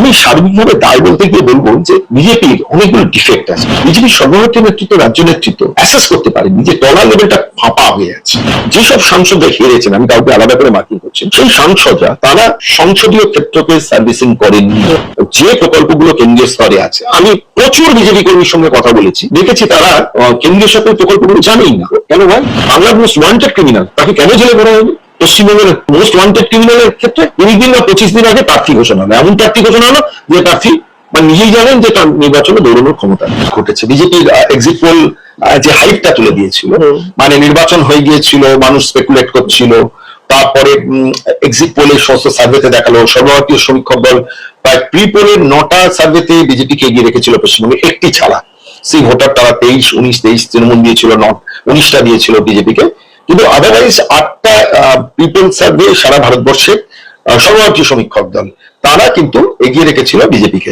আমি সার্বিকভাবে দায় বলতে গিয়ে বলব যে বিজেপির অনেকগুলো ডিফেক্ট আছে। বিজেপির সর্বভারতীয় নেতৃত্ব, রাজ্য নেতৃত্ব অ্যাসেস করতে পারে যে ডলার লেভেলটা ফাঁপা হয়ে আছে। যেসব সাংসদরা হেরেছেন, আমি কাউকে আলাদা করে মার্কিং করছি সেই সাংসদরা তারা সংসদীয় ক্ষেত্রকে সার্ভিসিং করেননি। যে প্রকল্পগুলো কেন্দ্রীয় স্তরে আছে, আমি প্রচুর বিজেপি কর্মীর সঙ্গে কথা বলেছি, দেখেছি তারা কেন্দ্রীয় সরকারের প্রকল্পগুলো জানেই না। কেন ভাই? বাংলার মোস্ট ওয়ান্টেড ক্রিমিনাল তাকে কেন জেলে ভরা হবে পশ্চিমবঙ্গের মোস্ট ওয়ান্টেড ক্রিমিনালের ক্ষেত্রে কুড়ি দিন বা পঁচিশ দিন আগে প্রার্থী ঘোষণা হলো এমন প্রার্থী ঘোষণা হলো যে প্রার্থী মানে নিজেই জানেন যে তার নির্বাচনে দৌড়ানোর ক্ষমতা ঘটেছে। বিজেপির এক্সিট পোল যে হাইটটা তুলে দিয়েছিল মানে নির্বাচন হয়ে গিয়েছিল মানুষ স্পেকুলেট করছিল তারপরে এক্সিট পোলে সমস্ত সার্ভেতে দেখাল সর্বভারতীয় সমীক্ষক দল প্রায় প্রি পোলের নটা সার্ভেতে বিজেপিকে এগিয়ে রেখেছিল পশ্চিমবঙ্গে। একটি ছাড়া। সেই ভোটার তারা তেইশ উনিশ তেইশ তৃণমূল দিয়েছিল নট উনিশটা দিয়েছিল বিজেপিকে। কিন্তু আদারওয়াইজ আটটা পিপল সার্ভে সারা ভারতবর্ষে সর্বভারতীয় সমীক্ষক দল। তারা কিন্তু এগিয়ে রেখেছিল বিজেপিকে।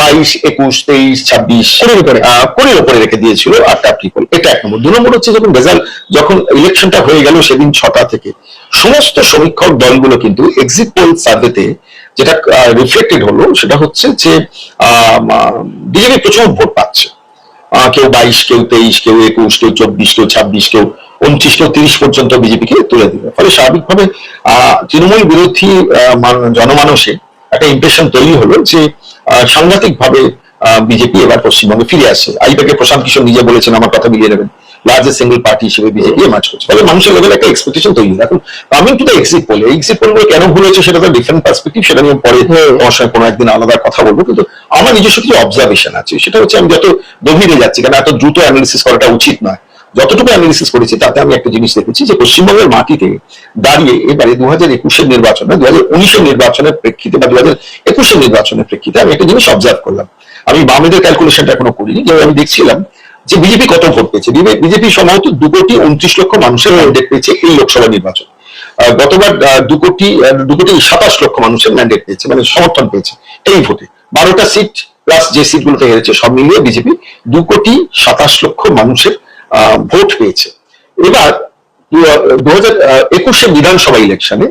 বাইশ একুশ তেইশ ছাব্বিশ কুড়ির উপরে। কুড়ির উপরে রেখে দিয়েছিল আটটা পিপল এটা এক নম্বর। দু নম্বর হচ্ছে যখন রেজাল্ট যখন ইলেকশনটা হয়ে গেল সেদিন ছটা থেকে সমস্ত সমীক্ষক দলগুলো কিন্তু এক্সিট পোল সার্ভেতে যেটা রিফ্লেক্টেড হলো সেটা হচ্ছে যে বিজেপি প্রচুর ভোট পাচ্ছে। কেউ বাইশ কেউ তেইশ কেউ একুশ কেউ চব্বিশ কেউ ছাব্বিশ কেউ উনত্রিশ তিরিশ পর্যন্ত বিজেপিকে তুলে দিবে। ফলে স্বাভাবিকভাবে আহ, তৃণমূল বিরোধী জনমানসে একটা ইমপ্রেশন তৈরি হলো যে সাংঘাতিক ভাবে বিজেপি এবার পশ্চিমবঙ্গে ফিরে আসে আইপ্যাকে প্রশান্ত কিশোর নিজে বলেছেন আমার কথা মিলিয়ে নেবেন। লার্জেস্ট সিঙ্গেল পার্টি হিসেবে বিজেপি এমার্জ করছে। ফলে মানুষের লেভেলে একটা এক্সপেকটেশন তৈরি হয় এখন coming to the exit poll exit পোলগুলো কেন ভুল হয়েছে সেটা তো ডিফারেন্ট পার্সপেক্টিভ সেটা নিয়ে পরে তোমার সঙ্গে কোনো একদিন আলাদা কথা বলব। কিন্তু আমার নিজস্ব কিছু অবজারভেশন আছে। সেটা হচ্ছে আমি যত গভীরে যাচ্ছি কারণ এত দ্রুত অ্যানালিসিস করাটা উচিত নয়। যতটুকু অ্যানালিসিস করেছি তাতে আমি একটা জিনিস দেখেছি যে পশ্চিমবঙ্গের মাটিতে দাঁড়িয়ে এবারে দু হাজার একুশের নির্বাচনে দু হাজার উনিশের নির্বাচনের প্রেক্ষিতে বা দু হাজার একুশের নির্বাচনের প্রেক্ষিতে আমি একটা জিনিস অবজার্ভ করলাম। আমি বামেদের ক্যালকুলেশনটা এখনও করিনি যে আমি দেখছিলাম যে বিজেপি কত ভোট পেয়েছে? বিজেপি সম্ভবত দু কোটি উনত্রিশ লক্ষ মানুষের ম্যান্ডেট পেয়েছে এই লোকসভা নির্বাচন। গতবার দু কোটি দু কোটি সাতাশ লক্ষ মানুষের ম্যান্ডেট পেয়েছে মানে সমর্থন পেয়েছে এই ভোটে। বারোটা সিট প্লাস যে সিট সিটগুলোতে হেরেছে সব মিলিয়ে বিজেপি দু কোটি সাতাশ লক্ষ মানুষের ভোট পেয়েছে। এবার দু হাজার একুশের বিধানসভা ইলেকশনে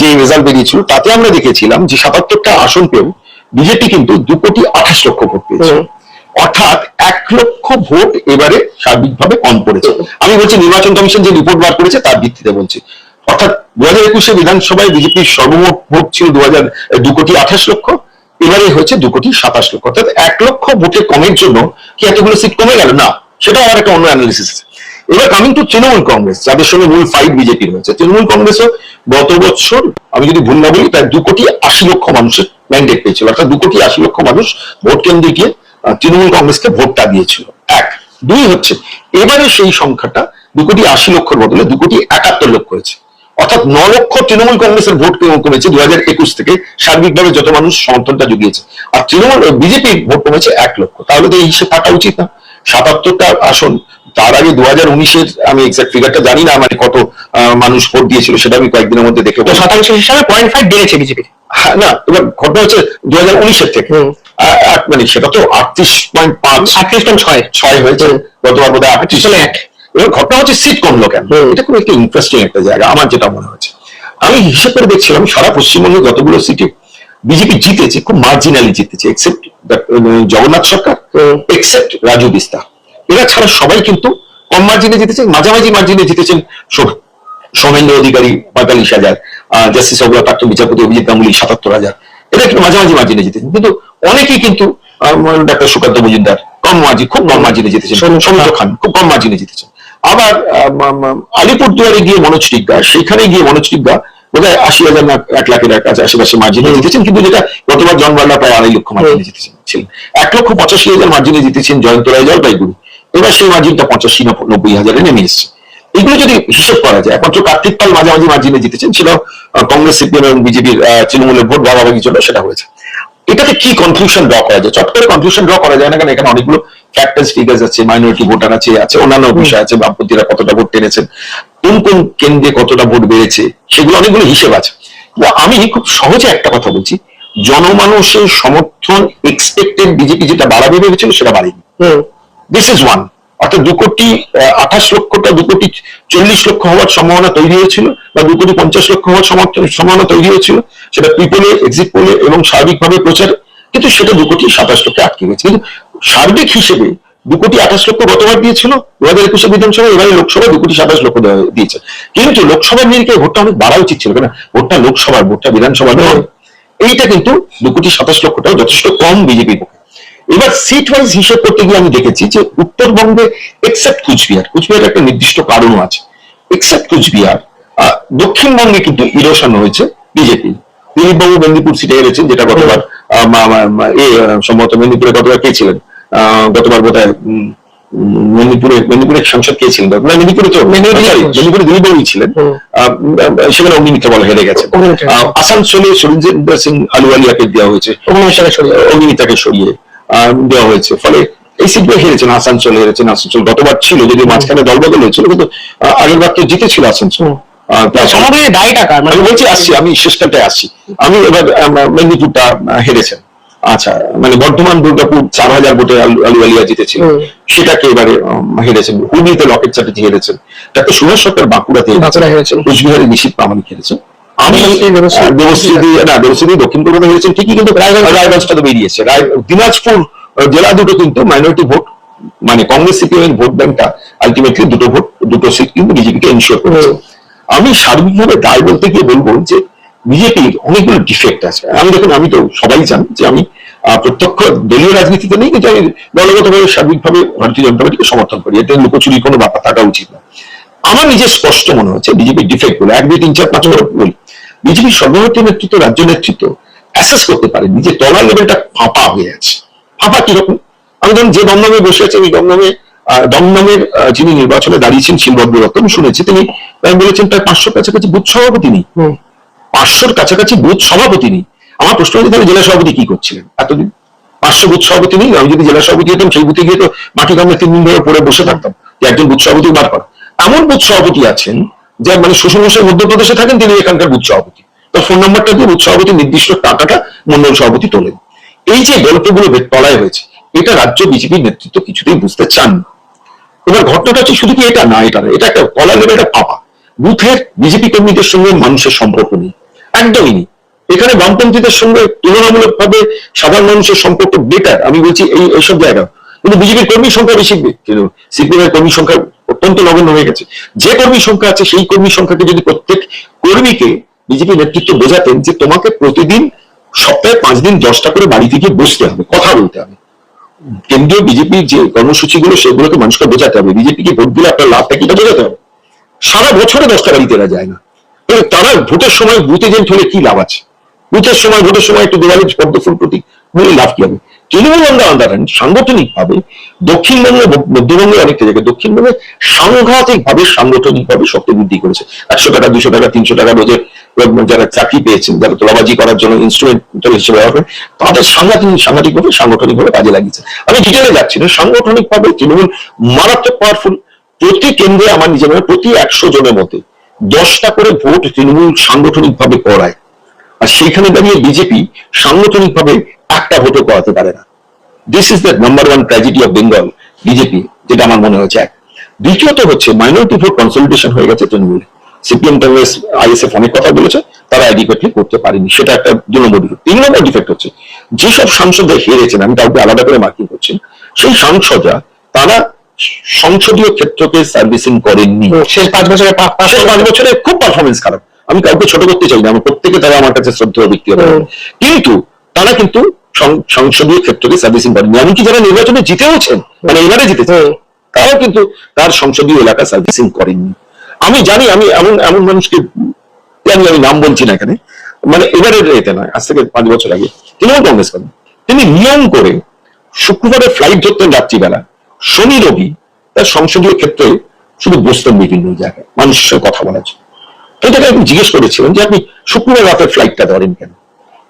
যে রেজাল্ট বেরিয়েছিল তাতে আমরা দেখেছিলাম যে সাতাত্তরটা আসন পেয়েও বিজেপি কিন্তু দু কোটি আঠাশ লক্ষ ভোট পেয়েছে। অর্থাৎ এক লক্ষ ভোট এবারে সার্বিকভাবে কম পড়েছে। আমি বলছি নির্বাচন কমিশন যে রিপোর্ট বার করেছে তার ভিত্তিতে বলছি। অর্থাৎ দু হাজার একুশে বিধানসভায় বিজেপির সর্বমোট ভোট ছিল দু হাজার দু কোটি আঠাশ লক্ষ এবারে হয়েছে দু কোটি সাতাশ লক্ষ। অর্থাৎ এক লক্ষ ভোটে কমের জন্য কি এতগুলো সিট কমে গেল? না। সেটা আমার একটা অন্য অ্যানালিসিস এবার কামিং টু তৃণমূল কংগ্রেস, যাদের সঙ্গে মূল ফাইট বিজেপির হয়েছে তৃণমূল কংগ্রেসও গত বছর, আমি যদি ভুল না বলি, প্রায় দু কোটি আশি লক্ষ মানুষের ম্যান্ডেট পেয়েছিল। অর্থাৎ দু কোটি আশি লক্ষ মানুষ ভোট কেন্দ্রে গিয়ে তৃণমূল কংগ্রেসকে ভোটটা দিয়েছিল। এক। দুই হচ্ছে, এবারে সেই সংখ্যাটা দু কোটি আশি লক্ষর বদলে দু কোটি একাত্তর লক্ষ হয়েছে। অর্থাৎ ন লক্ষ তৃণমূল কংগ্রেসের ভোট কমে- কমেছে দু হাজার একুশ থেকে। সার্বিকভাবে যত মানুষ সমর্থনটা জুগিয়েছে। আর তৃণমূল বিজেপির ভোট কমেছে এক লক্ষ। তাহলে তো এই হিসেবে থাকা উচিত না। সাতাত্তরটা আসন তার আগে দু হাজার উনিশের আমি এক্সাক্ট ফিগারটা জানি না মানে কত মানুষ ভোট দিয়েছিল সেটা আমি কয়েকদিনের মধ্যে দেখে। শতাংশ হিসাবে পয়েন্ট ফাইভ বেড়েছে বিজেপির হ্যাঁ, না এবার ঘটনা হচ্ছে দু হাজার উনিশের থেকে। আট মানে সেটা তো আটত্রিশ পয়েন্ট পাঁচ। আটত্রিশ পয়েন্ট ছয়। ছয় হয়েছে গতবার বোধ হয় আটত্রিশ এক। এবার ঘটনা হচ্ছে সিট কমলো কেন? এটা খুব একটা ইন্টারেস্টিং একটা জায়গা আমার যেটা মনে হচ্ছে। আমি হিসেব করে দেখছিলাম সারা পশ্চিমবঙ্গে যতগুলো সিটে বিজেপি জিতেছে খুব মার্জিনালি জিতেছে এক্সেপ্ট জগন্নাথ সরকার এক্সেপ্ট রাজু বিস্তা। এরা ছাড়া সবাই কিন্তু কম মার্জিনে জিতেছেন মাঝামাঝি মার্জিনে জিতেছেন সৌমেন্দ্র অধিকারী পঁয়তাল্লিশ হাজার জাস্টিস অবলা প্রাক্তন বিচারপতি অভিজিৎ গাঙ্গুলি সাতাত্তর হাজার। এরা একটু মাঝামাঝি মার্জিনে জিতেছেন। কিন্তু অনেকেই কিন্তু ডাক্তার সুকান্ত মজুমদার কম মার্জিন খুব কম মার্জিনে জিতেছেন সৌমিত্র খান। খুব কম মার্জিনে জিতেছেন। আবার আলিপুরদুয়ারে গিয়ে মনোজ টিগ্গা সেখানে গিয়ে মনোজ টিগ্গা বোধহয় আশি হাজার না এক লাখের কাছে আশেপাশে মার্জিনে জিতেছেন কিন্তু যেটা গতবার জন বার্লা প্রায় আড়াই লক্ষ মার্জিনে জিতেছেন এক লক্ষ পঁচাশি হাজার মার্জিনে জিতেছেন জয়ন্ত রায় জলপাইগুড়ি। এবার সেই মার্জিনটা পঁচাশি না নব্বই হাজারে নেমে এসছে। এগুলো যদি হিসেব করা যায় একমাত্র কার্তিক পাল মাঝামাঝি মার্জিনে জিতেছেন সেটাও কংগ্রেস সিপিএম এবং বিজেপির তৃণমূলের ভোট ভাগাভাগির জন্য সেটা হয়েছে। এটাতে কি কনক্লুশন ড্র করা যায়? চট করে কনক্লুশন ড্র করা যায় না কারণ এখানে অনেকগুলো ফ্যাক্টার্স ফিগার্স আছে মাইনরিটি ভোটার আছে আছে অন্যান্য বিষয় আছে বামপন্থীরা কতটা ভোট টেনেছেন। কোন কোন কেন্দ্রে কতটা ভোট বেড়েছে সেগুলো অনেকগুলো হিসেব আছে। আমি খুব সহজে একটা কথা বলছি জনমানুষের সমর্থন এক্সপেক্টেড বিজেপি যেটা বাড়াবে ভেবেছিল সেটা বাড়েনি। দিস ইজ ওয়ান অর্থাৎ দু কোটি আঠাশ লক্ষটা দু কোটি চল্লিশ লক্ষ হওয়ার সম্ভাবনা তৈরি হয়েছিল বা দু কোটি পঞ্চাশ লক্ষ হওয়ার সমর্থন সম্ভাবনা তৈরি হয়েছিল। সেটা পিপলে এক্সিট পোলে এবং সার্বিকভাবে প্রচার। কিন্তু সেটা দু কোটি সাতাশ লক্ষে আটকে গেছে। কিন্তু সার্বিক হিসেবে দু কোটি আঠাশ লক্ষ গতবার দিয়েছিল, দু হাজার একুশে বিধানসভা, এবারে লোকসভা দু কোটি সাতাশ লক্ষ দিয়েছে। কিন্তু লোকসভার নিরিখে ভোটটা অনেক বাড়া উচিত ছিল, কেন? ভোটটা লোকসভার, ভোটটা বিধানসভা নয়। এইটা কিন্তু দু কোটি সাতাশ লক্ষটাও যথেষ্ট কম বিজেপির পক্ষে। এবার সিট ওয়াইজ হিসেব করতে গিয়ে আমি দেখেছি যে উত্তরবঙ্গে এক্সেপ্ট কুচবিহার কুচবিহার একটা নির্দিষ্ট কারণও আছে। এক্সেপ্ট কুচবিহার দক্ষিণবঙ্গে কিন্তু ইরোশন হয়েছে বিজেপি। দিলীপবাবু মেদিনীপুর সিটে হেরেছেন যেটা গতবার সম্ভবত মেদিনীপুরে গতবার কে ছিলেন? গতবার বোধ হয় মেদিনীপুরে মেদিনীপুরের সাংসদ কে ছিলেন না, মেদিনীপুরে তো মেদিনীপুরে। মেদিনীপুরে দিলীপবাবুই ছিলেন। সেখানে অগ্নিমিত্র বলে হেরে গেছে আসানসোলে সুরেন্দ্র সিং আলুওয়ালিয়াকে দেওয়া হয়েছে। অগ্নিমিত্রকে সরিয়ে। অগ্নিমিতাকে সরিয়ে দেওয়া হয়েছে। ফলে এই সিটগুলো হেরেছেন আসানসোল হেরেছেন আসানসোল গতবার ছিল যদি মাঝখানে দলবদল হয়েছিল কিন্তু আগের বার তো জিতেছিল আসানসোল। তা সমগ্র দায়টা কার মানে আমি বলছি আসছি আমি শেষটাতে আসছি। আমি এবার মেদিনীপুরটা হেরেছেন। আচ্ছা মানে বর্ধমান দুর্গাপুর চার হাজার ভোটে আলু আলুয়ালিয়া জিতেছিল। সেটাকে এবারে হেরেছেন। হুগলিতে লকেট চ্যাটার্জি হেরেছেন। তাতে সুভাষ সরকার বাঁকুড়াতে বাঁকুড়া হেরেছেন। কুচবিহারে নিশীত প্রামাণিক হেরেছেন। আমি দেবশ্রী, দেবশ্রী। আহ, দেবশ্রী দি- না দেবশ্রী দক্ষিণ কলকাতা হেরেছেন। ঠিকই কিন্তু রায়গঞ্জটা তো বেরিয়েছে। রায় দিনাজপুর জেলা দুটো কিন্তু মাইনরিটি ভোট মানে কংগ্রেস সিপিএম ভোট ব্যাংকটা আলটিমেটলি দুটো ভোট দুটো সিট কিন্তু বিজেপিকে এনশিওর করেছে। আমি সার্বিকভাবে দায় বলতে গিয়ে বলব যে বিজেপির অনেকগুলো ডিফেক্ট আছে। আমি দেখুন, আমি তো সবাই জান যে আমি প্রত্যক্ষ দলীয় রাজনীতিতে নেই, কিন্তু আমি দলগতভাবে, সার্বিকভাবে ভারতীয় জনতা পার্টিকে সমর্থন করি। এতে লুকোচুরি কোনো ব্যাপার থাকা উচিত না। আমার নিজের স্পষ্ট মনে হচ্ছে বিজেপির ডিফেক্টগুলো এক, দুই, তিন, চার, পাঁচ বলি বিজেপির সর্বভারতীয় নেতৃত্ব, রাজ্য নেতৃত্ব অ্যাসেস করতে পারেনি যে তলার লেভেলটা ফাঁপা হয়ে আছে। ফাঁপা কীরকম? আমি ধরুন, যে দমদমে বসে আছে ওই দমদমে দমদমের যিনি নির্বাচনে দাঁড়িয়েছেন, শিলভদ্র দত্ত আমি শুনেছি, তিনি বলেছেন প্রায় পাঁচশো কাছাকাছি বুথ সভাপতি নেই। পাঁচশোর কাছাকাছি বুথ সভাপতি নেই। আমার প্রশ্ন হচ্ছে তাহলে জেলা সভাপতি কি করছিলেন এতদিন? পাঁচশো বুথ সভাপতি নেই, আমি যদি জেলা সভাপতি হতাম, সেই বুথে গিয়ে তো মাটি কামড়ে তিন দিন ধরে পড়ে বসে থাকতাম যে একজন বুথ সভাপতি বার করা। এমন বুথ সভাপতি আছেন, যে মানে শ্বশুর মশাই মধ্যপ্রদেশে থাকেন, তিনি এখানকার বুথ সভাপতি। তার ফোন নাম্বারটা দিয়ে বুথ সভাপতি নির্দিষ্ট টাকাটা মন্ডল সভাপতি তোলেন। এই যে গল্পগুলো তলায় হয়েছে, এটা রাজ্য বিজেপির নেতৃত্ব কিছুতেই বুঝতে চান না। এবার ঘটনাটা হচ্ছে শুধু কি এটা? না, এটা এটা একটা কলা লেভেলটা পাপা। বুথের বিজেপি কর্মীদের সঙ্গে মানুষের সম্পর্ক নেই। একদমই এখানে বামপন্থীদের সঙ্গে তুলনামূলক ভাবে সাধারণ মানুষের সম্পর্ক বেটার আমি বলছি এই এইসব জায়গা। কিন্তু বিজেপির কর্মী সংখ্যা বেশি সিপিএম এর কর্মী সংখ্যা অত্যন্ত নগণ্য হয়ে গেছে। যে কর্মী সংখ্যা আছে, সেই কর্মী সংখ্যাকে যদি প্রত্যেক কর্মীকে বিজেপি নেতৃত্ব বোঝাতেন যে তোমাকে প্রতিদিন সপ্তাহে পাঁচ দিন দশটা করে বাড়িতে গিয়ে বসতে হবে, কথা বলতে হবে। কেন্দ্রীয় বিজেপির যে কর্মসূচিগুলো, সেগুলোকে মানুষকে বোঝাতে হবে। বিজেপিকে ভোট দিলে আপনার লাভটা কিটা বোঝাতে হবে? সারা বছরে দশটা বাড়িতে এরা যায় না। এবার তারা ভোটের সময় বুথ এজেন্ট হলে কি লাভ আছে? বুথের সময়, ভোটের সময় একটু দেওয়ালে পদ্ম ফুল প্রতীক হলে লাভ কি হবে? তৃণমূল অন্দা আন্দারান সাংগঠনিক ভাবে দক্ষিণবঙ্গে মধ্যবঙ্গে অনেকটা জায়গায় দক্ষিণবঙ্গে সাংঘাতিক ভাবে সাংগঠনিক ভাবে শক্তি বৃদ্ধি করেছে। একশো টাকা, দুশো টাকা, তিনশো টাকা রোজের যারা চাকরি পেয়েছেন, যারা তোলাবাজি করার জন্য ইনস্ট্রুমেন্ট হিসেবে ব্যবহার করেন, তাদের সাংঘাতিক সাংঘাতিক ভাবে সাংগঠনিক ভাবে কাজে লাগিয়েছে। আমি ডিটেলে যাচ্ছি না। সাংগঠনিক ভাবে তৃণমূল মারাত্মক পাওয়ারফুল প্রতি কেন্দ্রে আমার নিজের প্রতি একশো জনের মধ্যে দশটা করে ভোট তৃণমূল সাংগঠনিক ভাবে করায়। আর সেইখানে দাঁড়িয়ে বিজেপি সাংগঠনিক ভাবে একটা ভোটও করাতে পারে না। This is the number one tragedy of Bengal BJP যেটা আমার মনে হচ্ছে এক। দ্বিতীয়ত হচ্ছে মাইনরিটি ভোট কনসলিডেশন হয়ে গেছে তৃণমূলে। সিপিএম কংগ্রেস আইএসএফ অনেক কথা বলেছে, তারা অ্যাডিকুয়েটলি করতে পারেনি। সেটা একটা দু নম্বর ডিফেক্ট তিন নম্বর ডিফেক্ট হচ্ছে, যেসব সাংসদরা হেরেছেন, আমি কাউকে আলাদা করে মার্কিং করছি, সেই সাংসদরা, তারা সংসদীয় ক্ষেত্রকে সার্ভিসিং করেননি। শেষ পাঁচ বছরে পাঁচ শেষ পাঁচ বছরে খুব পারফরমেন্স খারাপ। আমি কাউকে ছোট করতে চাই না আমার প্রত্যেকে তারা আমার কাছে শ্রদ্ধেয় ব্যক্তিগত হুম। কিন্তু তারা কিন্তু সংসদীয় ক্ষেত্রকে সার্ভিসিং করেনি এমনকি যারা নির্বাচনে জিতেওছেন মানে এবারে জিতেছে তারাও কিন্তু তার সংসদীয় এলাকা সার্ভিসিং করেননি। আমি জানি আমি এমন এমন মানুষকে জানি আমি নাম বলছি না এখানে? মানে এবারে এতে নয় আজ থেকে পাঁচ বছর আগে। তৃণমূল কংগ্রেস করেন। তিনি নিয়ম করে শুক্রবারে ফ্লাইট ধরতেন রাত্রিবেলা। শনি রবি তার সংসদীয় ক্ষেত্রে শুধু বসতেন বিভিন্ন জায়গায় মানুষের সঙ্গে কথা বলার জন্য। এটাকে আমি জিজ্ঞেস করেছিলাম যে আপনি শুক্রবার রাতের ফ্লাইটটা ধরেন কেন?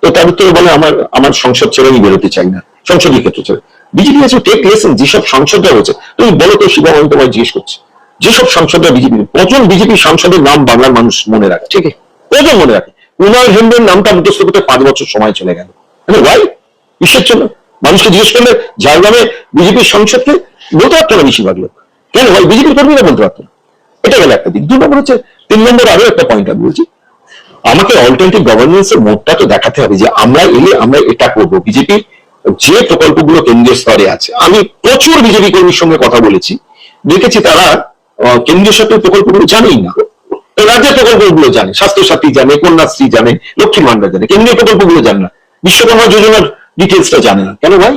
তো তার উত্তরে বলে আমার আমার সংসদ ছেড়ে আমি বেরোতে চাই না সংসদীয় ক্ষেত্র ছেড়ে। বিজেপি আছে টেক লেসন যেসব সাংসদরা রয়েছে তুমি বলো তো শিবম আমি তোমায় জিজ্ঞেস করছি যেসব সাংসদরা বিজেপি কজন বিজেপি সাংসদের নাম বাংলার মানুষ মনে রাখে? ঠিকই। কজন মনে রাখে? কুমার হেমব্রের নামটা মুখস্থ করতে পাঁচ বছর সময় চলে গেল। মানে ওয়াই কিসের জন্য? মানুষকে জিজ্ঞেস করলে ঝাড়গ্রামে বিজেপির সংসদকে বলতে পারতো না বেশিরভাগ লোক। কেন? ভাই, বিজেপির কর্মীরা বলতে পারতো এটা গেল একটা দিক। দু নম্বর হচ্ছে, তিন নম্বর আরও একটা পয়েন্ট আমি বলছি। আমাকে অল্টারনেটিভ গভর্নেন্স এর মোডটা তো দেখাতে হবে যে আমরা এলে আমরা এটা করব। বিজেপি যে প্রকল্পগুলো কেন্দ্রীয় স্তরে আছে। আমি প্রচুর বিজেপি কর্মীর সঙ্গে কথা বলেছি। দেখেছি তারা কেন্দ্রীয় সরকারের প্রকল্পগুলো জানেই না। রাজ্যের প্রকল্পগুলো জানে, স্বাস্থ্যসাথী জানে, কন্যাশ্রী জানে, লক্ষ্মী ভান্ডার জানে, কেন্দ্রীয় প্রকল্পগুলো জানে না। বিশ্বকর্মা যোজনার ডিটেলসটা জানে না। কেন ভাই?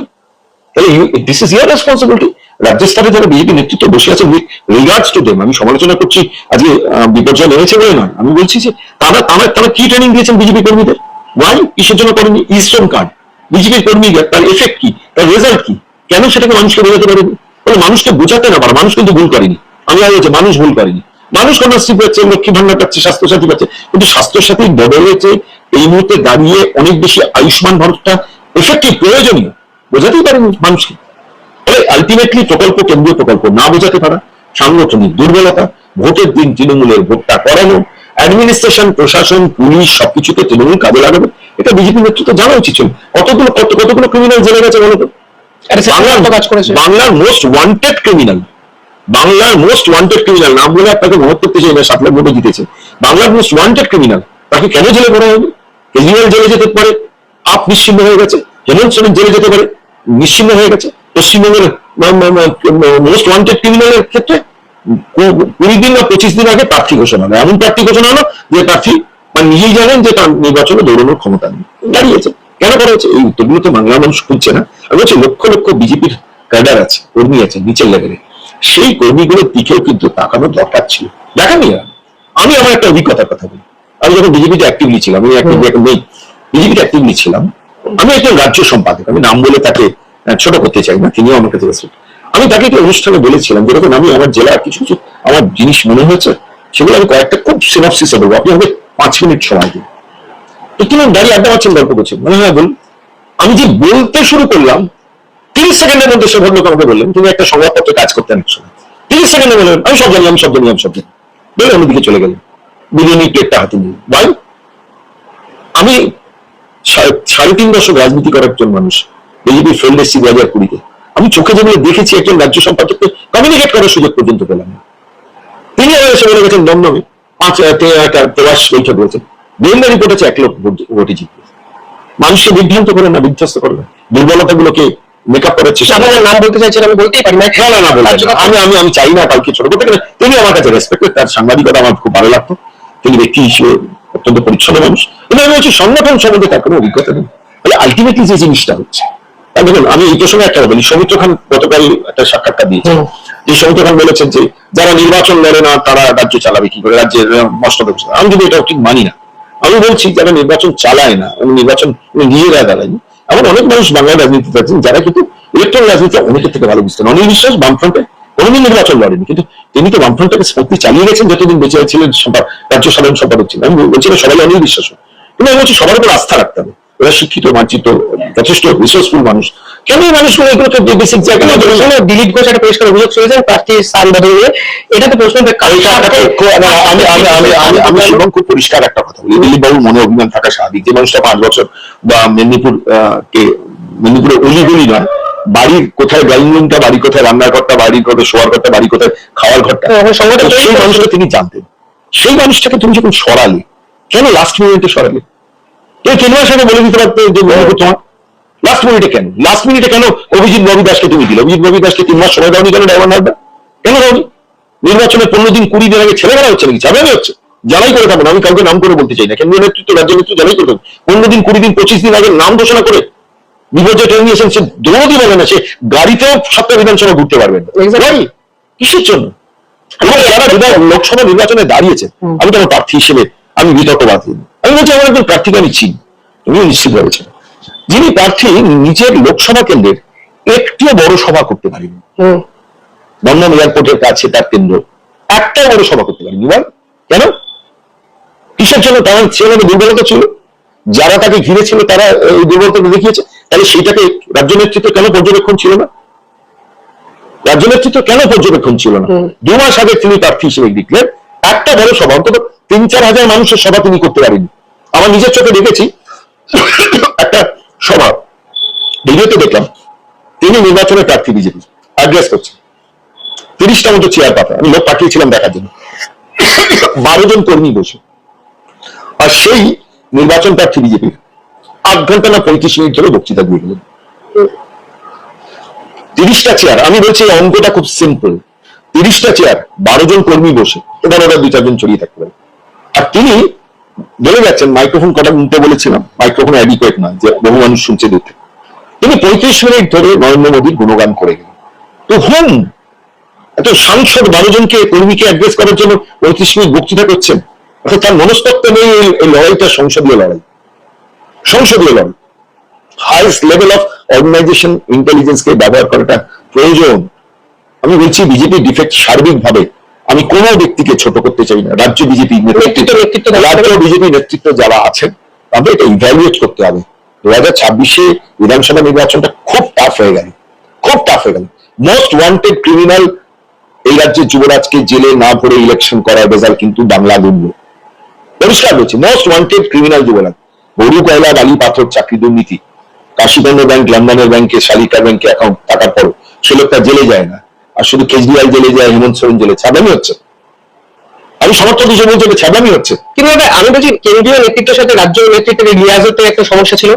দিস ইজ ইয়ার রেসপন্সিবিলিটি রাজ্য স্তরে যারা বিজেপি নেতৃত্ব বসে আছে উইথ রিগার্ডস টু দেম আমি সমালোচনা করছি, আজকে বিপর্যয় নেমেছে বলে নয়। আমি বলছি যে, তারা তারা তারা কি ট্রেনিং দিয়েছেন বিজেপি কর্মীদের? ওয়াই কিসের জন্য করেনি ইস্টন কার্ড বিজেপির কর্মী তার এফেক্ট কি? তার রেজাল্ট কি? কেন সেটাকে মানুষকে বোঝাতে পারেনি? বলে মানুষকে বোঝাতে না পারে, মানুষ কিন্তু ভুল করেনি। আমি আগে বলছি, মানুষ ভুল করেনি। মানুষ কন্যাশ্রী পাচ্ছে, লক্ষ্মী ভান্ডার পাচ্ছে, স্বাস্থ্যসাথী পাচ্ছে, কিন্তু স্বাস্থ্যসাথী বদলে যে এই মুহূর্তে দাঁড়িয়ে অনেক বেশি আয়ুষ্মান ভারতটা এফেক্টিভ প্রয়োজনীয়। বোঝাতেই পারেনি মানুষকে। ফলে আলটিমেটলি প্রকল্প কেন্দ্রীয় প্রকল্প না বোঝাতে পারা সাংগঠনিক দুর্বলতা ভোটের দিন তৃণমূলের ভোটটা করানো অ্যাডমিনিস্ট্রেশন প্রশাসন পুলিশ সবকিছুকে তৃণমূল কাজে লাগাবে এটা বিজেপি নেতৃত্ব জানা উচিত ছিল। কতগুলো কত কতগুলো ক্রিমিনাল জেলে গেছে বলো তো? একটা বাংলার মোস্ট ওয়ান্টেড ক্রিমিনাল বাংলার মোস্ট ওয়ান্টেড ক্রিমিনাল নাম বলে আপনাকে করতে চাই না সাত লাখ ভোটে জিতেছে। বাংলার মোস্ট ওয়ান্টেড ক্রিমিনাল তাকে কেন জেলে ভরা হবে? কেজরিওয়াল জেলে যেতে পারে আপ নিশ্চিন্ন হয়ে গেছে হেমন্ত সোরেন জেলে যেতে পারে নিশ্চিন্ন হয়ে গেছে। পশ্চিমবঙ্গের মোস্ট ওয়ান্টেড ক্রিমিনালের ক্ষেত্রে কুড়ি দিন বা পঁচিশ দিন আগে প্রার্থী ঘোষণা হলো এমন প্রার্থী ঘোষণা হলো যে প্রার্থী মানে নিজেই জানেন যে তার নির্বাচনে দৌড়ানোর ক্ষমতা নেই। দাঁড়িয়েছে। কেন করা হচ্ছে? এই উত্তরগুলো তো বাংলা মানুষ খুঁজছে না। আমি বলছি লক্ষ লক্ষ বিজেপির ক্যাডার আছে কর্মী আছে নিচের লেভেলে সেই কর্মীগুলোর দিকেও কিন্তু তাকানোর দরকার ছিল। দেখানি আমি আমার একটা অভিজ্ঞতার কথা বলি। আমি যখন বিজেপিতে অ্যাক্টিভলি ছিলাম আমি অ্যাক্টিভলি এখন নেই বিজেপিতে অ্যাক্টিভলি ছিলাম আমি একজন রাজ্য সম্পাদক। আমি নাম বলে তাকে ছোট করতে চাই না, তিনিও আমার কাছে respect। আমি তাকে একটি অনুষ্ঠানে বলেছিলাম, যেরকম আমি আমার জেলার কিছু কিছু আমার জিনিস মনে হয়েছে, সেগুলো আমি কয়েকটা খুব সিনপসিসে বলব। আপনি আমাকে পাঁচ মিনিট সময় দিন। একটু দাঁড়িয়ে আড্ডা মারছেন, গল্প করছেন। মানে হ্যাঁ বলুন, আমি যে বলতে শুরু করলাম, তিরিশ সেকেন্ডের মধ্যে সে ভদ্রলোক আমাকে বললেন, তুমি একটা সংবাদপত্রে কাজ করতেন একসময় তিরিশ সেকেন্ডে বললেন, আমি সব জানি আমি সব জানি আমি সব জানি বলে অন্যদিকে চলে গেলেন বিরিয়ানি প্লেটটা হাতে নিয়ে। বাই আমি সাড়ে- তিন বছর রাজনীতি করার একজন মানুষ। বিজেপি ফেল্ড এসছি দু হাজার কুড়িতে। আমি চোখে যেগুলো দেখেছি একজন রাজ্য সম্পাদককে কমিউনিকেট করার সুযোগ পর্যন্ত পেলাম না। তিনি এসে বলে গেছেন দমদমে পাঁচ একটা প্রবাস বৈঠক রয়েছে। গোয়েন্দা রিপোর্ট আছে এক লোক ভোটে জিতবে। মানুষকে বিভ্রান্ত করে না বিধ্বস্ত করে না। দুর্বলতা গুলোকে মেকআপ করার চেষ্টা আপনার নাম বলতে চাইছেন আমি বলতেই পারি না। না আমি আমি আমি চাই না কাউকে ছোট করতে কিন্তু তিনি আমার কাছে রেসপেক্ট তার সাংবাদিকতা আমার খুব ভালো লাগতো। তিনি ব্যক্তি হিসেবে অত্যন্ত পরিচ্ছন্ন মানুষ। কিন্তু আমি বলছি সংগঠন সম্বন্ধে তার কোনো অভিজ্ঞতা নেই। তাহলে আলটিমেটলি যে জিনিসটা হচ্ছে দেখুন আমি এই প্রসঙ্গে একটা বলি। সৌমিত্র খান গতকাল একটা সাক্ষাৎকার দিয়েছে। যে সৌমিত্র খান বলেছেন যে যারা নির্বাচন লড়ে না তারা রাজ্য চালাবে কি করে? রাজ্যের মস্তক উপস্থিত। আমি কিন্তু এটা ঠিক মানি না। আমি বলছি যারা নির্বাচন চালায় না এবং নির্বাচন নিজেরা দাঁড়ায়নি এমন অনেক মানুষ বাংলার রাজনীতিতে আছেন যারা কিন্তু ইলেকট্রন রাজনীতি অনেকের থেকে ভালো বুঝতেন। অনিল বিশ্বাস বামফ্রন্টে কোনোদিন নির্বাচন লড়েনি। কিন্তু তিনি তো বামফ্রন্টটাকে স্ফূর্তি চালিয়ে গেছেন যতদিন বেঁচে ছিলেন রাজ্য সাধারণ সম্পাদক ছিলেন। আমি বলছি সবাই অনিল বিশ্বাস কিন্তু আমি বলছি সবার উপর আস্থা রাখতে হবে। ওরা শিক্ষিত মার্জিত যথেষ্ট রিসোর্সফুল মানুষ। কেন এই মানুষগুলো এগুলোকে বেসিক প্রশ্ন দিলীপ ঘোষ একটা পরিষ্কার অভিযোগ চলেছেন প্রার্থী স্থান বদল নিয়ে এটা তো প্রশ্ন আমি আমি আমি আমি আমি খুব পরিষ্কার একটা কথা বলি। দিলীপ বাবুর মনে অভিমান থাকা স্বাভাবিক। যে মানুষটা পাঁচ বছর বা মেদিনীপুর কে মেদিনীপুরে অলিগলি নয় বাড়ির কোথায় ড্রয়িং রুমটা বাড়ি কোথায় রান্নার ঘরটা বাড়ির কোথায় শোয়ার ঘরটা বাড়ি কোথায় খাওয়ার ঘরটা হ্যাঁ, তৈরি সেই মানুষটা তিনি জানতেন। সেই মানুষটাকে তুমি যখন সরালে কেন লাস্ট মিনিটে সরালে? কেউ কেনবার সাথে বলে দিতে পারতো যে তোমার লাস্ট মিনিটে কেন? লাস্ট মিনিটে কেন অভিজিৎ ববি দাসকে তুমি দিলে? অভিজিৎ ববি দাসকে তিন মাস সময় দাওনি কেন? ড্রাইভার হারবে কেন দাওনি? নির্বাচনে পনেরো দিন কুড়ি দিন আগে ছেলে খেলা হচ্ছে নাকি? চাবে হচ্ছে। জানাই করে থাকুন আমি কাউকে নাম করে বলতে চাই না। কেন্দ্রীয় নেতৃত্ব রাজ্য নেতৃত্ব জানাই করে থাকুন পনেরো দিন কুড়ি দিন পঁচিশ দিন আগে নাম ঘোষণা করে বিপর্যয় ট্রেন নিয়েছেন সে দৌড়ি বলে না সে গাড়িতেও সাতটা বিধানসভা ঘুরতে পারবেন? কিসের জন্য? যারা বিধান- লোকসভা নির্বাচনে দাঁড়িয়েছে আমি তোমার প্রার্থী হিসেবে আমি বিতর্কবাদ। দিই আমি বলছি আমার একজন প্রার্থীকে আমি চিনি। তুমিও নিশ্চিত ভাবে চিনো। যিনি প্রার্থী নিজের লোকসভা কেন্দ্রের একটিও বড় সভা করতে পারেনি দমদম এয়ারপোর্টের কাছে তার কেন্দ্র। একটা বড় সভা করতে পারেনি বল কেন? কিসের জন্য? তার সেখানে দুর্বলতা ছিল। যারা তাকে ঘিরে ছিল তারা এই দুর্বলতা দেখিয়েছে। তাহলে সেইটাকে রাজ্য নেতৃত্ব কেন পর্যবেক্ষণ ছিল না? রাজ্য নেতৃত্ব কেন পর্যবেক্ষণ ছিল না। দু মাস আগে তিনি প্রার্থী হিসেবে দেখলেন একটা বড় সভা অন্তত তিন, চার হাজার মানুষের সভা তিনি করতে পারেন আমার নিজের চোখে দেখেছি একটা সভা। ভিডিওতে দেখলাম, তিনি নির্বাচনের প্রার্থী বিজেপি, অ্যাড্রেস করছে তিরিশটা মতো চেয়ার পাতা আমি লোক পাঠিয়েছিলাম দেখার জন্য। বারো জন কর্মী বসে। আর সেই নির্বাচন প্রার্থী বিজেপির আট ঘণ্টা না পঁয়ত্রিশ মিনিট ধরে বক্তৃতা দিয়ে গেলেন। তিরিশটা চেয়ার আমি বলছি অঙ্কটা খুব সিম্পল তিরিশটা চেয়ার বারো জন কর্মী বসে। এবার ওরা দুই চারজন ছড়িয়ে থাকতে পারে। তিনি বলে যাচ্ছেন মাইক্রোফোন কটা নিতে বলেছিলাম। মাইক্রোফোন অ্যাডিকুয়েট না যে বহু মানুষ শুনছে দিতে তিনি পঁয়ত্রিশ মিনিট ধরে নরেন্দ্র মোদীর গুণগান করে গেলেন। তো হুম, এত সাংসদ বারো জনকে কর্মীকে অ্যাড্রেস করার জন্য পঁয়ত্রিশ মিনিট বক্তৃতা করছেন। অর্থাৎ তার মনস্তত্ব নেই এই- লড়াইটা, সংসদীয় লড়াই। সংসদীয় লড়াই। হাইস্ট লেভেল অফ অর্গানাইজেশন ইন্টেলিজেন্সকে ব্যবহার করাটা প্রয়োজন। আমি বলছি, বিজেপি ডিফেক্ট সার্বিকভাবে আমি কোন ব্যক্তিকে ছোট করতে চাই না। রাজ্য বিজেপি নেতৃত্ব রাজ্য বিজেপি নেতৃত্ব যারা আছেন তাদের এটা ইভ্যালুয়েট করতে হবে। দু হাজার ছাব্বিশে বিধানসভা নির্বাচনটা খুব টাফ হয়ে গেল। খুব টাফ হয়ে গেল। মোস্ট ওয়ান্টেড ক্রিমিনাল এই রাজ্যের যুবরাজকে জেলে না ভরে ইলেকশন করার রেজাল্ট কিন্তু বাংলা দুর্গ পরিষ্কার বলছি মোস্ট ওয়ান্টেড ক্রিমিনাল যুবরাজ। গরু কয়লা বালি পাথর চাকরি দুর্নীতি। কাশীগঞ্জ ব্যাংক লন্ডনের ব্যাংকে শালিকা ব্যাংকে অ্যাকাউন্ট টাকার পর সে লোকটা জেলে যায় না। আর শুধু কেজরিওয়াল জেলে যায় হেমন্ত সোরেন জেলে ছাড়ামি হচ্ছে। আমি সমর্থক হিসেবে বলছি এটা ছাড়ামি হচ্ছে। কিন্তু দাদা আমি বলছি কেন্দ্রীয় নেতৃত্বের সাথে রাজ্য নেতৃত্বের এই লিয়াজতে একটা সমস্যা ছিল।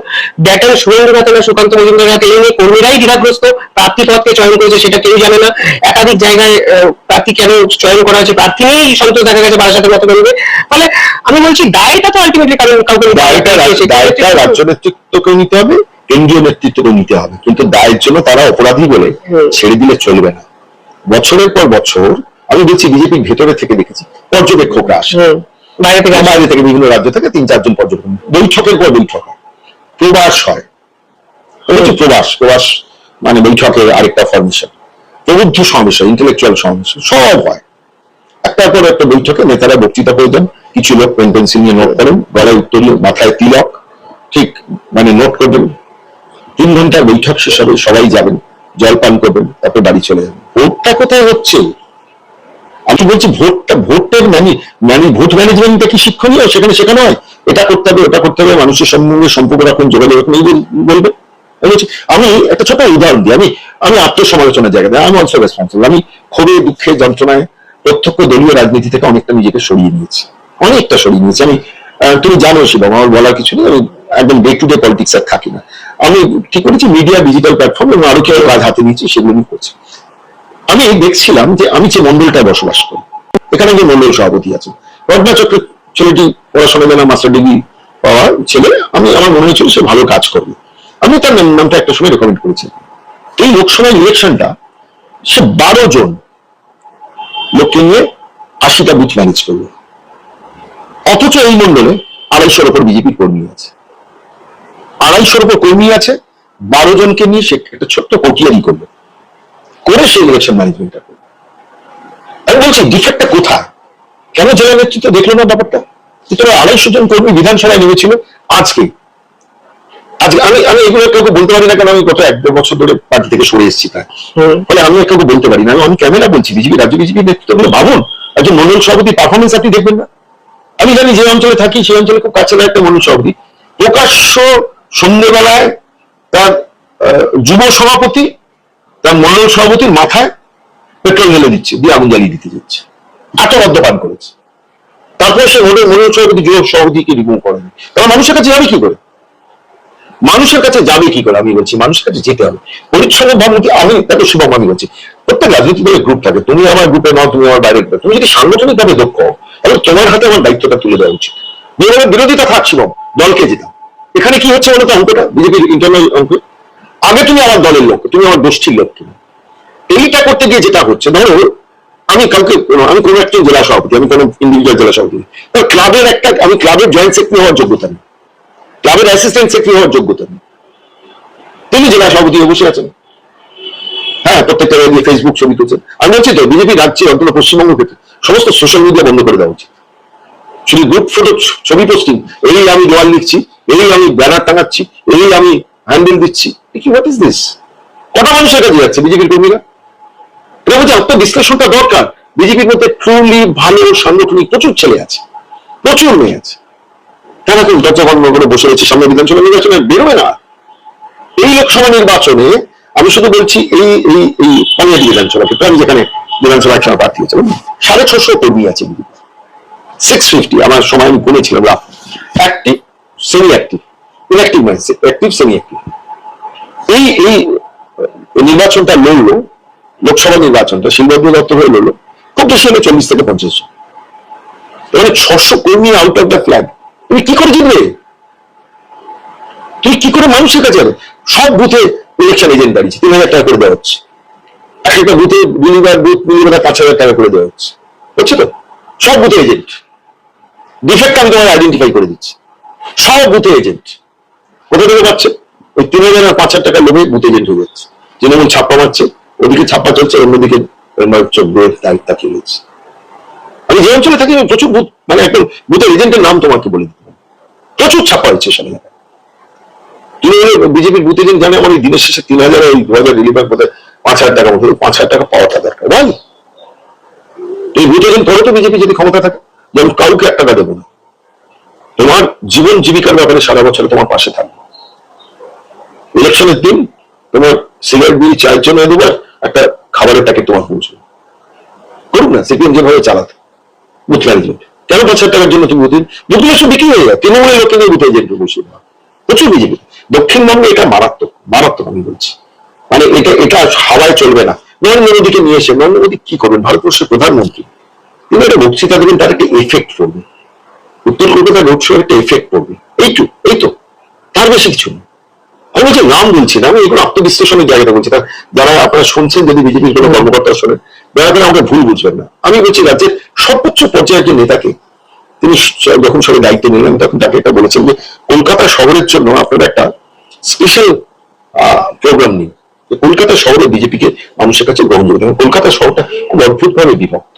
ব্যাটার সুরেন্দ্র নাথ এবং সুকান্ত মজুমদার হাতে এই নিয়ে কর্মীরাই দ্বিধাগ্রস্ত। প্রার্থী পদকে চয়ন করেছে সেটা কেউ জানে না। একাধিক জায়গায় প্রার্থী কেন চয়ন করা হয়েছে? প্রার্থী নিয়েই সন্তোষ দেখা গেছে বারাসাতের মতো করবে ফলে আমি বলছি দায়টা তো আলটিমেটলি কারণ কাউকে দায়টা রাজ্য নেতৃত্বকে নিতে হবে কেন্দ্রীয় নেতৃত্বকে নিতে হবে। কিন্তু দায়ের জন্য তারা অপরাধী বলে ছেড়ে দিলে চলবে না। বছরের পর বছর আমি বলছি বিজেপির ভেতরে থেকে দেখেছি পর্যবেক্ষকরা আসে। বাইরে থেকে বাইরে থেকে বিভিন্ন রাজ্য থেকে তিন চারজন পর্যটক বৈঠকের পর বৈঠক হয়। প্রবাস হয়। হচ্ছে প্রবাস। প্রবাস মানে বৈঠকের আরেকটা ফরমেশন প্রবুদ্ধ সমাবেশ ইন্টেলেকচুয়াল সমাবেশ সব হয়। একটার পর একটা বৈঠকে নেতারা বক্তৃতা করে দেন। কিছু লোক পেন পেন্সিল নিয়ে নোট করেন। গলায় উত্তরীয় মাথায় তিলক। ঠিক মানে নোট করবেন তিন ঘণ্টার বৈঠক শেষ হবে সবাই যাবেন জলপান করবেন তারপর বাড়ি চলে যাবেন। ভোটটা কোথায় হচ্ছে? আমি বলছি ভোটটা, ভোটের ম্যানি ম্যানি ভোট ম্যানেজমেন্টটা কি শিক্ষণীয়? সেখানে শেখানো হয় এটা করতে হবে, ওটা করতে হবে, মানুষের সঙ্গে সম্পর্ক রাখুন, যোগাযোগ রাখুন, এই বলবে আমি একটা ছোট উদাহরণ দিই। আমি আমি আত্মসমালোচনার জায়গা আমি অলসো রেসপন্সিবল আমি ক্ষোভে, দুঃখে, যন্ত্রণায় প্রত্যক্ষ দলীয় রাজনীতি থেকে অনেকটা নিজেকে সরিয়ে নিয়েছি। অনেকটা সরিয়ে নিয়েছি। আমি তুমি জানো শিবম আমার বলার কিছু নেই। আমি একদম ডে টু ডে পলিটিক্স আর থাকি না। আমি কি করেছি? মিডিয়া ডিজিটাল প্ল্যাটফর্ম এবং আরও কেউ কাজ হাতে নিয়েছি, সেগুলো আমি করছি। আমি দেখছিলাম যে আমি যে মন্ডলটায় বসবাস করি, এখানে যে মন্ডল সভাপতি আছে রত্না চক্র ছেলেটি পড়াশোনা জানা মাস্টার ডিগ্রি পাওয়া ছেলে, আমি, আমার মনে হয়েছিল সে ভালো কাজ করবে। আমি তার নাম- নামটা একটা সময় রেকমেন্ড করেছি এই লোকসভা ইলেকশনটা সে বারো জন লোককে নিয়ে আশিটা বুথ ম্যানেজ করবে অথচ এই মন্ডলে আড়াইশোর ওপর বিজেপির কর্মী আছে। আড়াইশোর ওপর কর্মী আছে, বারো জনকে নিয়ে সে একটা ছোট্ট কোটিয়ারি করবে করে সেই ইলেকশন ম্যানেজমেন্টটা করবে আমি বলছি ডিফেক্টটা কোথায়? কেন জেলা নেতৃত্ব দেখল না ব্যাপারটা? সুতরাং আড়াইশো জন কর্মী বিধানসভায় নেমেছিল আজকে। আজকে আমি আমি এগুলো কাউকে বলতে পারি না কারণ আমি গত এক দেড় বছর ধরে পার্টি থেকে সরে এসেছি প্রায়। ফলে আমি কাউকে বলতে পারি না। আমি- আমি ক্যামেরা বলছি বিজেপি রাজ্য বিজেপি নেতৃত্বগুলো ভাবুন একজন মন্ডল সভাপতি পারফরমেন্স আপনি দেখবেন না। আমি জানি যে অঞ্চলে থাকি সেই অঞ্চলে খুব কাছে একটা মন্ডল সভাপতি। প্রকাশ্য সন্ধ্যেবেলায় তার যুব সভাপতি তার মন্ডল সভাপতির মাথায় পেট্রোল ঢেলে দিচ্ছে দিয়ে আগুন জ্বালিয়ে দিতে যাচ্ছে। এত মদ্যপান করেছে। তারপরে সে মন্ডল মন্ডল সভাপতি যুব সভাপতিকে রিমুভ করেনি। কারণ মানুষের কাছে যাবে কি করে? মানুষের কাছে যাবে কি করে? আমি বলছি মানুষের কাছে যেতে হবে। পরিচ্ছন্ন ভাবমূর্তি আমি তাকে শুভম আমি বলছি প্রত্যেক রাজনীতি দলের গ্রুপ থাকে। তুমি আমার গ্রুপে নাও তুমি আমার বাইরে গ্রুপে তুমি যদি সাংগঠনিক ভাবে দক্ষ হও, তাহলে তোমার হাতে আমার দায়িত্বটা তুলে দেওয়া উচিত। বিরোধিতা থাক শিবম দলকে যেতাম এখানে কি হচ্ছে বলতো অঙ্কটা? বিজেপির ইন্টারনাল অঙ্ক। আগে তুমি আমার দলের লোক, তুমি আমার গোষ্ঠীর লোক তুমি। এইটা করতে গিয়ে যেটা হচ্ছে, ধরো, আমি কাউকে, আমি কোনো একটা জেলা সভাপতি, আমি কোনো ইন্ডিভিজুয়াল জেলা সভাপতি ক্লাবের একটা, আমি ক্লাবের জয়েন্ট সেক্রেটারি হওয়ার যোগ্যতা নেই। ক্লাবের অ্যাসিস্ট্যান্ট সেক্রেটারি হওয়ার যোগ্যতা নেই। তিনি জেলা সভাপতি হয়ে বসে আছেন। হ্যাঁ প্রত্যেকটা ফেসবুক ছবি তুলছেন। আমি বলছি তো, বিজেপি রাজ্যে অন্তত পশ্চিমবঙ্গ ক্ষেত্রে সমস্ত সোশ্যাল মিডিয়া বন্ধ করে দেওয়া উচিত। শুধু গ্রুপ ফটো ছবি পোস্টিং এই আমি দেওয়াল লিখছি, এই আমি ব্যানার টাঙাচ্ছি, এই আমি হ্যান্ডেল দিচ্ছি। কি হোয়াট ইজ দিস কটা মানুষের কাছে যাচ্ছে বিজেপির কর্মীরা? এটা বলছে আত্ম বিশ্লেষণটা দরকার। বিজেপির মধ্যে ট্রুলি ভালো সাংগঠনিক প্রচুর ছেলে আছে, প্রচুর মেয়ে আছে। তারা তো দরজা বন্ধ করে বসে রয়েছে, সামনে বিধানসভা নির্বাচনে বেরোবে না। এই লোকসভা নির্বাচনে আমি শুধু বলছি, এই এই এই পানিয়াটি বিধানসভা ক্ষেত্রে, আমি যেখানে বিধানসভা একসময় প্রার্থী হয়েছিলাম সাড়ে ছশো কর্মী আছে সিক্স ফিফটি আমার সময় আমি গুনেছিলাম rough active semi active inactive মানে অ্যাক্টিভ সেমি অ্যাক্টিভ এই এই নির্বাচনটা লড়লো, লোকসভা নির্বাচনটা শিলভদ্র দত্ত হয়ে লড়লো খুব বেশি হলে চল্লিশ থেকে পঞ্চাশ জন? ছশো কর্মী আউট অফ দ্য ফ্ল্যাগ তুমি কি করে জিতবে? তুই কি করে মানুষের কাছে যাবে? সব বুথে ইলেকশন এজেন্ট দাঁড়িয়েছে, তিন হাজার টাকা করে দেওয়া হচ্ছে। এক একটা বুথে মিলিবার বুথ মিলিবার পাঁচ হাজার টাকা করে দেওয়া হচ্ছে। হচ্ছে তো? সব বুথে এজেন্ট ডিফেক্ট আমি তোমার আইডেন্টিফাই করে দিচ্ছি। সব বুথে এজেন্ট কোথা থেকে পাচ্ছে? ওই তিন হাজার আর পাঁচ হাজার টাকা লোভে বুথ এজেন্ট হয়ে যাচ্ছে তৃণমূল ছাপ্পা মারছে, ওদিকে ছাপ্পা চলছে, অন্যদিকে চোখ দিয়ে তাক- তাকিয়ে রয়েছে। আমি যে অঞ্চলে থাকি প্রচুর বুথ মানে একদম বুথের এজেন্টের নাম তোমাকে বলে। দিতে প্রচুর ছাপ্পা হচ্ছে সেখানে। বিজেপির বুথ এজেন্ট জানে আমার দিনের শেষে তিন হাজার ওই দু হাজার রিলিফের মধ্যে পাঁচ হাজার টাকা মতো, পাঁচ হাজার টাকা পাওয়াটা দরকার। বল। এই বুথ এজেন্ট পরে তো বিজেপি যদি ক্ষমতা থাকে, যেমন কাউকে এক টাকা দেবো না। তোমার জীবন জীবিকার ব্যাপারে সারা বছর তোমার পাশে থাকবে। ইলেকশনের দিন তোমার সিগারেট বিড়ি চায়ের জন্য দুবার একটা খাবারের প্যাকেট তোমার পৌঁছবে করুক না, সিপিএম যেভাবে চালাতে, বুথ ম্যানেজমেন্ট। কেন পাঁচ হাজার টাকার জন্য তুমি বুথ বুথ সব বিক্রি হয়ে যায় তৃণমূলের নিয়ে বুথ এজেন্ট বসিয়ে দেওয়া প্রচুর বিজেপি। দক্ষিণবঙ্গে এটা মারাত্মক মারাত্মক আমি বলছি। মানে এটা এটা হাওয়ায় চলবে না। নরেন্দ্র মোদীকে নিয়ে এসে, নরেন্দ্র মোদী কি করবেন? ভারতবর্ষের প্রধানমন্ত্রী। তিনি একটা বক্তৃতা দেবেন, তার একটা এফেক্ট পড়বে। উত্তর কলকাতা রোড শো একটা এফেক্ট করবে এইটু এই তো। তার বেশি কিছু না। আমি বলছি নাম বলছি না আমি এগুলো আত্মবিশ্লেষণের জায়গাটা বলছি যারা আপনারা শুনছেন যদি বিজেপির কোনো কর্মকর্তা শোনেন দয়া করে আমাকে ভুল বুঝবেন না। আমি বলছি রাজ্যের সর্বোচ্চ পর্যায়ের যে নেতাকে তিনি যখন সবাই দায়িত্ব নিলেন তখন তাকে এটা বলেছেন যে কলকাতা শহরের জন্য আপনারা একটা স্পেশাল প্রোগ্রাম নিন। কলকাতা শহরে বিজেপিকে মানুষের কাছে গ্রহণ করবে কলকাতা শহরটা খুব অদ্ভুত ভাবে বিভক্ত।